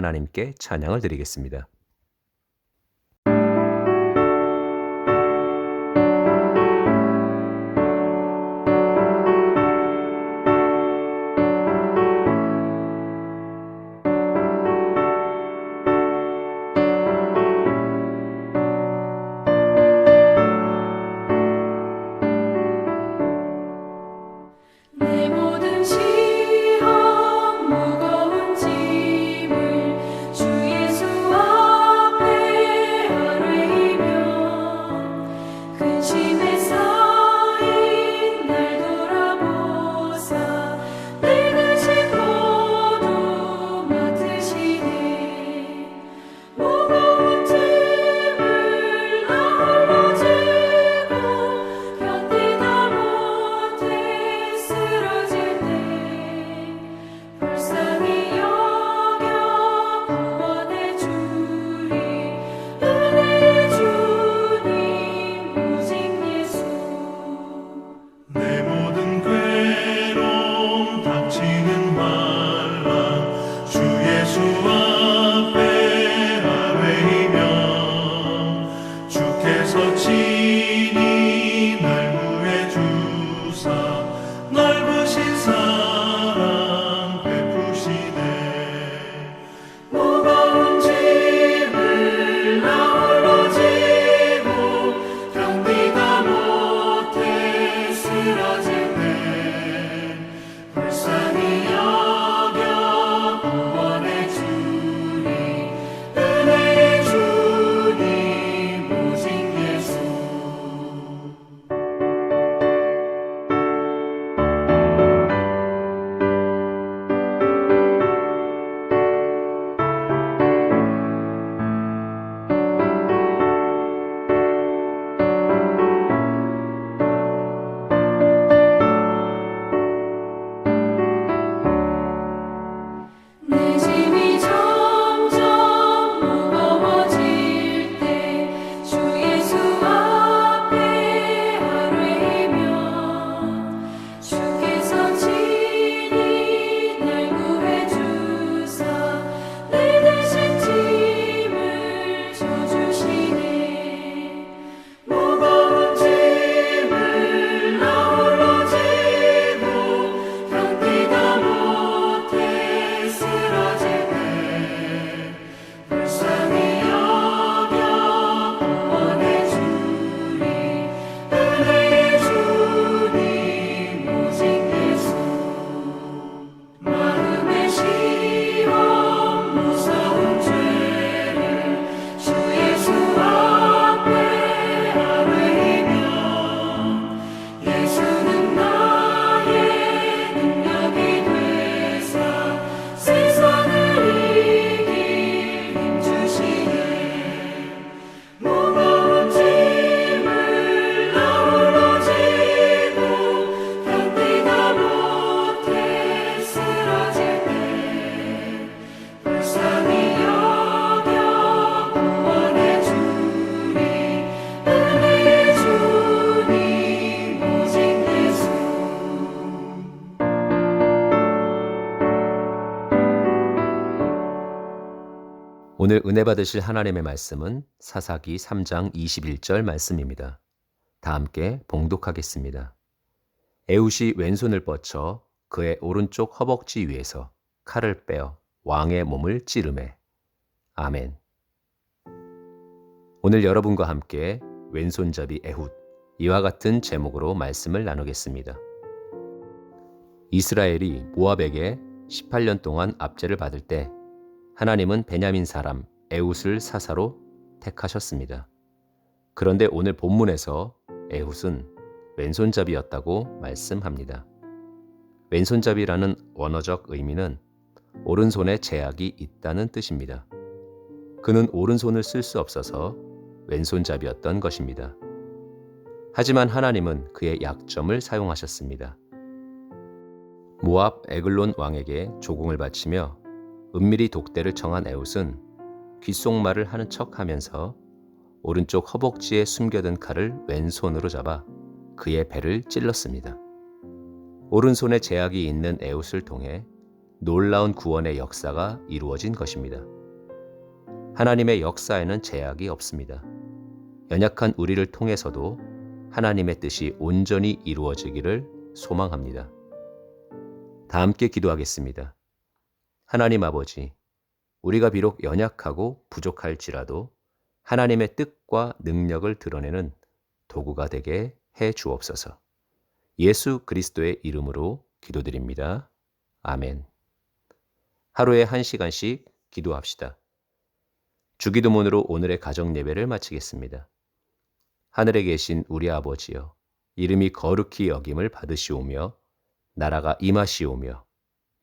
하나님께 찬양을 드리겠습니다. 오늘 은혜 받으실 하나님의 말씀은 사사기 3장 21절 말씀입니다. 다 함께 봉독하겠습니다. 에웃이 왼손을 뻗쳐 그의 오른쪽 허벅지 위에서 칼을 빼어 왕의 몸을 찌르매. 아멘. 오늘 여러분과 함께 왼손잡이 에훗 이와 같은 제목으로 말씀을 나누겠습니다. 이스라엘이 모압에게 18년 동안 압제를 받을 때 하나님은 베냐민 사람 에훗을 사사로 택하셨습니다. 그런데 오늘 본문에서 에훗은 왼손잡이였다고 말씀합니다. 왼손잡이라는 원어적 의미는 오른손에 제약이 있다는 뜻입니다. 그는 오른손을 쓸 수 없어서 왼손잡이였던 것입니다. 하지만 하나님은 그의 약점을 사용하셨습니다. 모압 에글론 왕에게 조공을 바치며 은밀히 독대를 청한 에웃은 귓속말을 하는 척 하면서 오른쪽 허벅지에 숨겨둔 칼을 왼손으로 잡아 그의 배를 찔렀습니다. 오른손에 제약이 있는 에웃을 통해 놀라운 구원의 역사가 이루어진 것입니다. 하나님의 역사에는 제약이 없습니다. 연약한 우리를 통해서도 하나님의 뜻이 온전히 이루어지기를 소망합니다. 다 함께 기도하겠습니다. 하나님 아버지, 우리가 비록 연약하고 부족할지라도 하나님의 뜻과 능력을 드러내는 도구가 되게 해 주옵소서. 예수 그리스도의 이름으로 기도드립니다. 아멘. 하루에 한 시간씩 기도합시다. 주기도문으로 오늘의 가정 예배를 마치겠습니다. 하늘에 계신 우리 아버지여, 이름이 거룩히 여김을 받으시오며, 나라가 임하시오며,